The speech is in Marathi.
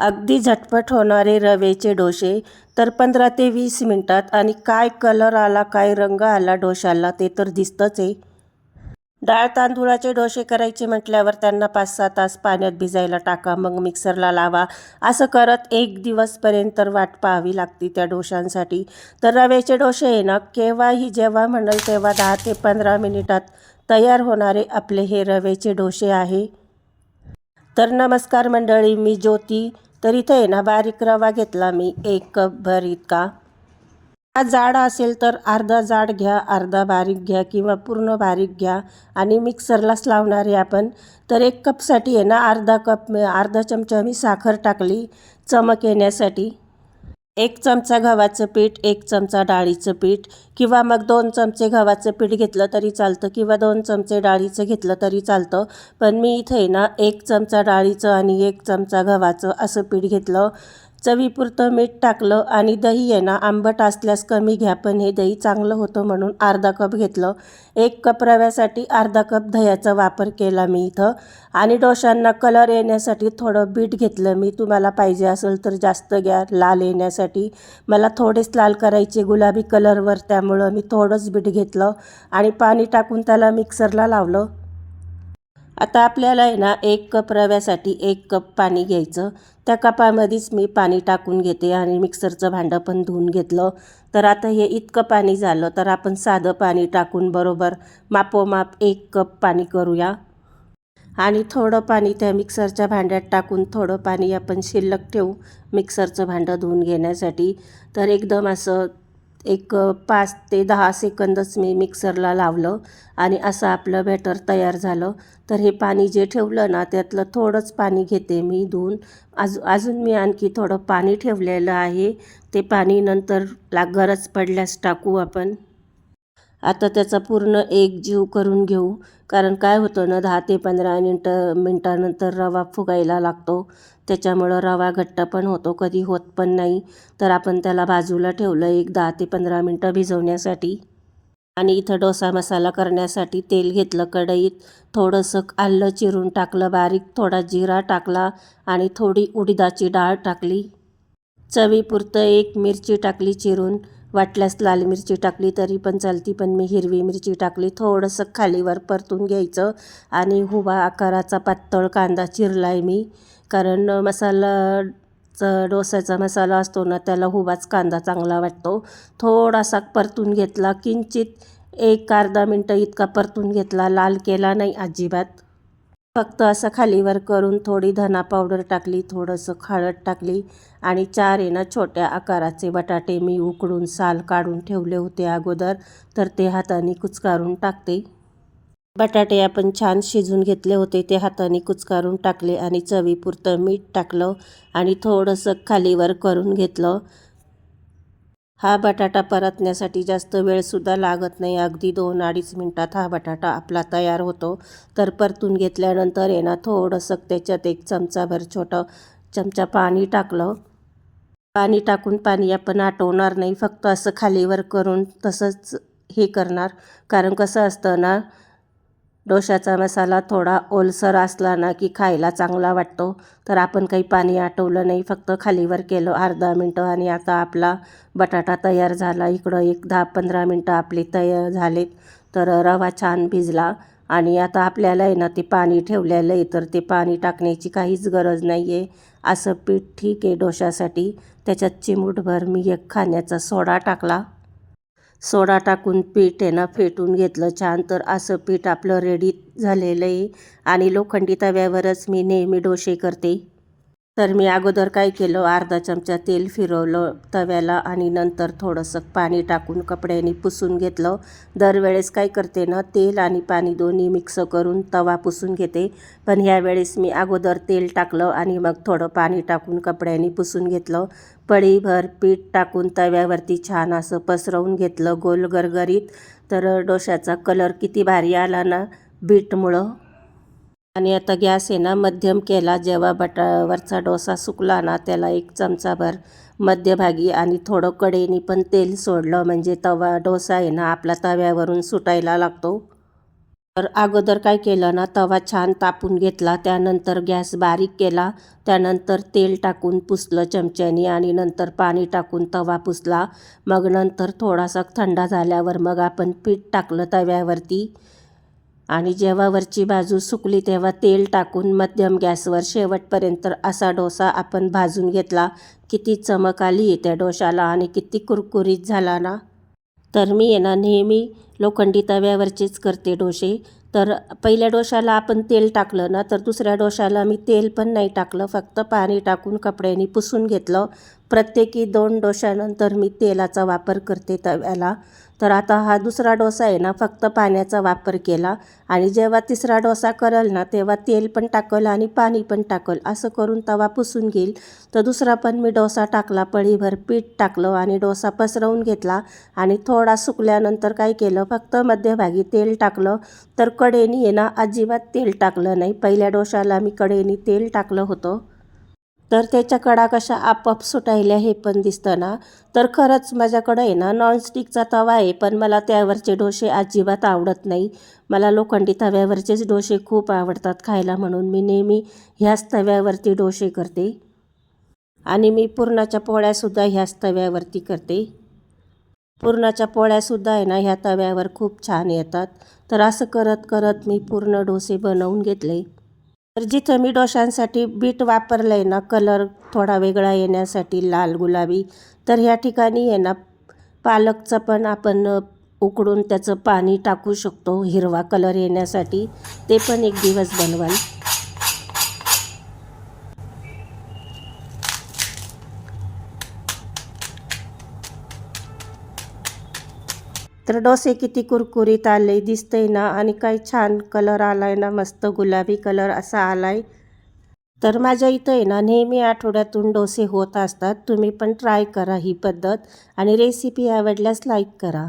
अगदी झटपट होणारे रवेचे डोसे तर पंधरा ते वीस मिनटात आणि काय कलर आला काय रंग आला डोशाला ते तर दिसतंच आहे. डाळ तांदूळाचे डोसे करायचे म्हटल्यावर त्यांना पाच सहा तास पाण्यात भिजायला टाका मग मिक्सरला लावा. असं करत एक दिवसपर्यंत वाट पाहावी लागते त्या डोशांसाठी तर रव्याचे डोसे आहे ना केव्हाही जेव्हा म्हणाल तेव्हा दहा ते पंधरा मिनिटात तयार होणारे आपले हे रव्याचे डोसे आहे. तर नमस्कार मंडळी मी ज्योती. तर इथं आहे ना बारीक रवा घेतला मी. एक कप भर इतका. हा जाड असेल तर अर्धा जाड घ्या अर्धा बारीक घ्या किंवा पूर्ण बारीक घ्या. आणि मिक्सरलाच लावणार आहे आपण. तर एक कपसाठी आहे ना अर्धा कप अर्धा चमचा मी साखर टाकली चमक येण्यासाठी. एक चमचा गव्हाचं पीठ एक चमचा डाळीचं पीठ किंवा मग दोन चमचे गव्हाचं पीठ घेतलं तरी चालतं किंवा दोन चमचे डाळीचं घेतलं तरी चालतं. पण मी इथे ना एक चमचा डाळीचं आणि एक चमचा गव्हाचं असं पीठ घेतलं. चवीपुरतं मीठ टाकलं आणि दही आहे ना आंबट असल्यास कमी घ्या पण हे दही चांगलं होतं म्हणून अर्धा कप घेतलं. एक कप रव्यासाठी अर्धा कप दह्याचा वापर केला मी इथं. आणि डोशांना कलर येण्यासाठी थोडं बीट घेतलं. मी तुम्हाला पाहिजे असेल तर जास्त घ्या लाल येण्यासाठी. मला थोडेच लाल करायचे गुलाबी कलरवर त्यामुळं मी थोडंच बीट घेतलं. आणि पाणी टाकून त्याला मिक्सरला लावलं. आता आपल्याला आहे ना एक कप रव्यासाठी एक कप पाणी घ्यायचं. त्या कपामध्येच मी पाणी टाकून घेते आणि मिक्सरचं भांडं पण धुवून घेतलं. तर आता हे इतकं पाणी झालं तर आपण साधं पाणी टाकून बरोबर मापोमाप एक कप पाणी करूया. आणि थोडं पाणी त्या मिक्सरच्या भांड्यात टाकून थोडं पाणी आपण शिल्लक ठेवू मिक्सरचं भांडं धुवून घेण्यासाठी. तर एकदम असं एक पाच ते दहा सेकंदच मी मिक्सरला लावलं आणि असं आपलं बॅटर तयार झालं. तर हे पाणी जे ठेवलं ना त्यातलं थोडंच पाणी घेते मी धुवून. अजून अजून मी आणखी थोडं पाणी ठेवलेलं आहे. ते पाणी नंतर ला गरज पडल्यास टाकू आपण. आता त्याचा पूर्ण एक जीव करून घेऊ. कारण काय होतं ना दहा ते पंधरा मिनटं मिनटानंतर रवा फुगायला लागतो. त्याच्यामुळं रवा घट्ट पण होतो कधी होत पण नाही. तर आपण त्याला बाजूला ठेवलं एक दहा ते पंधरा मिनटं भिजवण्यासाठी. आणि इथं डोसा मसाला करण्यासाठी तेल घेतलं कढईत थोडंसं आलं चिरून टाकलं बारीक थोडा जिरा टाकला आणि थोडी उडीदाची डाळ टाकली. चवीपुरतं एक मिरची टाकली चिरून. वाटल्यास लाल मिरची टाकली तरी पण चालती पण मी हिरवी मिरची टाकली. थोडंसं खालीवर परतून घ्यायचं आणि हुबा आकाराचा पातळ कांदा चिरला आहे मी. कारण मसाला डोसाचा मसाला असतो ना त्याला हुबाच कांदा चांगला वाटतो. थोडासा परतून घेतला किंचित एक अर्धा मिनटं इतका परतून घेतला लाल केला नाही अजिबात. फक्त असं खालीवर करून थोडी धना पावडर टाकली थोडंसं खाळद टाकली आणि चार आहे ना छोट्या आकाराचे बटाटे मी उकडून साल काढून ठेवले होते अगोदर तर ते हाताने कुचकारून टाकते. बटाटे आपण छान शिजून घेतले होते ते हाताने कुचकारून टाकले आणि चवीपुरतं मीठ टाकलं आणि थोडंसं खालीवर करून घेतलं. हा बटाटा परतण्यासाठी जास्त वेळसुद्धा लागत नाही. अगदी दोन अडीच मिनटात हा बटाटा आपला तयार होतो. तर परतून घेतल्यानंतर आहे ना थोडंसं त्याच्यात एक चमचाभर छोटं चमचा पाणी टाकलं. पाणी टाकून पाणी आपण आटवणार नाही. फक्त असं खालीवर करून तसंच हे करणार. कारण कसं असतं ना डोशाचा मसाला थोडा ओलसर असला ना की खायला चांगला वाटतो. तर आपण काही पाणी आटवलं नाही फक्त खालीवर केलं अर्धा मिनटं आणि आता आपला बटाटा तयार झाला. इकडं एक दहा पंधरा मिनटं आपले तयार झालीत. तर रवा छान भिजला आणि आता आपल्याला आहे ना ते पाणी ठेवलेलं आहे तर ते पाणी टाकण्याची काहीच गरज नाही आहे असं पीठ ठीक आहे डोशासाठी त्याच्यात चिमूटभर मी एक खाण्याचा सोडा टाकला. सोडा टाकून पीठ आहे ना फेटून घेतलं छान. तर असं पीठ आपलं रेडी झालेलं आहे. आणि लोखंडी तव्यावरच मी नेहमी डोसे करते. तर मी अगोदर काय केलं अर्धा चमचा तेल फिरवलं तव्याला आणि नंतर थोडंसं पाणी टाकून कपड्याने पुसून घेतलं. दरवेळेस काय करते ना तेल आणि पाणी दोन्ही मिक्स करून तवा पुसून घेते. पण ह्यावेळेस मी अगोदर तेल टाकलं आणि मग थोडं पाणी टाकून कपड्याने पुसून घेतलं. पळीभर पीठ टाकून तव्यावरती छान असं पसरवून घेतलं गोल गरगरीत तर डोशाचा कलर किती भारी आला ना बीटमुळं. आणि आता गॅस आहे ना मध्यम केला. जेव्हा बटावरचा डोसा सुकला ना त्याला एक चमचाभर मध्यभागी आणि थोडं कडेनी पण तेल सोडलं. म्हणजे तवा डोसा आहे ना आपला तव्यावरून सुटायला लागतो. तर अगोदर काय केलं ना तवा छान तापून घेतला. त्यानंतर गॅस बारीक केला. त्यानंतर तेल टाकून पुसलं चमच्यानी आणि नंतर पाणी टाकून तवा पुसला. मग नंतर थोडासा थंडा झाल्यावर मग आपण पीठ टाकलं तव्यावरती. आणि जेव्हा वरची बाजू सुकली तेव्हा तेल टाकून मध्यम गॅसवर शेवटपर्यंत असा डोसा आपण भाजून घेतला. किती चमक आली त्या डोशाला आणि किती कुरकुरीत झाला ना? तर मी आहे ना नेहमी लोखंडी तव्यावरचेच करते डोसे. तर पहिल्या डोशाला आपण तेल टाकलं ना तर दुसऱ्या डोशाला मी तेल पण नाही टाकलं. फक्त पाणी टाकून कपड्याने पुसून घेतलं. प्रत्येकी दोन डोशानंतर मी तेलाचा वापर करते तव्याला. तर आता हा दुसरा डोसा आहे ना फक्त पाण्याचा वापर केला. आणि जेव्हा तिसरा डोसा करल ना तेव्हा तेल पण टाकल आणि पाणी पण टाकल असं करून तवा पुसून घेईल. तर दुसरा पण मी डोसा टाकला पळीभर पीठ टाकलं आणि डोसा पसरवून घेतला. आणि थोडा सुकल्यानंतर काय केलं फक्त मध्यभागी तेल टाकलं. तर कडेनी आहे ना अजिबात तेल टाकलं नाही. पहिल्या डोशाला मी कडेनी तेल टाकलं होतं. तर त्याच्या कडा कशा आपाप सुटायल्या हे पण दिसतं ना तर खरंच माझ्याकडं आहे ना नॉनस्टिकचा तवा आहे पण मला त्यावरचे डोसे अजिबात आवडत नाही. मला लोखंडी तव्यावरचेच डोसे खूप आवडतात खायला म्हणून मी नेहमी ह्याच तव्यावरती डोसे करते. आणि मी पुरणाच्या पोळ्यासुद्धा ह्याच तव्यावरती करते. पुरणाच्या पोळ्यासुद्धा आहे ना ह्या तव्यावर खूप छान येतात. तर असं करत करत मी पूर्ण डोसे बनवून घेतले. तर जिथं मी डोशांसाठी बीट वापरलं आहे ना कलर थोडा वेगळा येण्यासाठी लाल गुलाबी तर ह्या ठिकाणी आहे ना पालकचं पण आपण उकडून त्याचं पाणी टाकू शकतो हिरवा कलर येण्यासाठी. ते पण एक दिवस बनवाल. तर डोसे किती कुरकुरीत आले दिसतंय ना? आणि काही छान कलर आलाय ना? मस्त गुलाबी कलर असा आलाय. तर माझ्या इथं आहे ना नेहमी आठवड्यातून डोसे होत असतात. तुम्ही पण ट्राय करा ही पद्धत. आणि रेसिपी आवडल्यास लाईक करा.